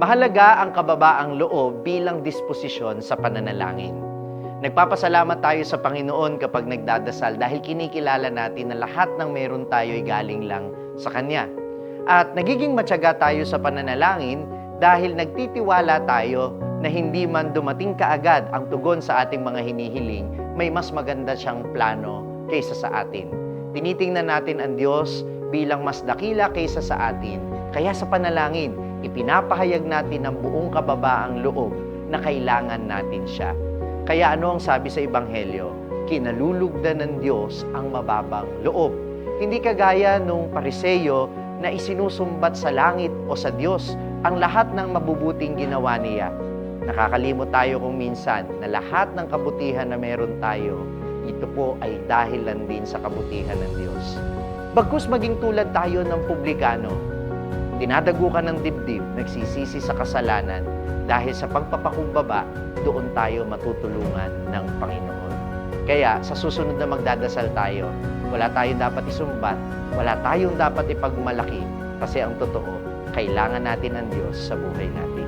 Mahalaga ang kababaang loob bilang disposisyon sa pananalangin. Nagpapasalamat tayo sa Panginoon kapag nagdadasal dahil kinikilala natin na lahat ng meron tayo ay galing lang sa Kanya. At nagiging matyaga tayo sa pananalangin dahil nagtitiwala tayo na hindi man dumating kaagad ang tugon sa ating mga hinihiling, may mas maganda siyang plano kaysa sa atin. Tinitingnan natin ang Diyos bilang mas dakila kaysa sa atin. Kaya sa panalangin, ipinapahayag natin ang buong kababaang loob na kailangan natin siya. Kaya ano ang sabi sa Ebanghelyo? Kinalulugdan ng Diyos ang mababang loob. Hindi kagaya nung pariseyo na isinusumbat sa langit o sa Diyos ang lahat ng mabubuting ginawa niya. Nakakalimot tayo kung minsan na lahat ng kabutihan na meron tayo, ito po ay dahil lang din sa kabutihan ng Diyos. Bagkus maging tulad tayo ng publikano, dinadagukan ng dibdib, nagsisisi sa kasalanan, dahil sa pagpapakumbaba, doon tayo matutulungan ng Panginoon. Kaya sa susunod na magdadasal tayo, wala tayong dapat isumbat, wala tayong dapat ipagmalaki, kasi ang totoo, kailangan natin ang Diyos sa buhay natin.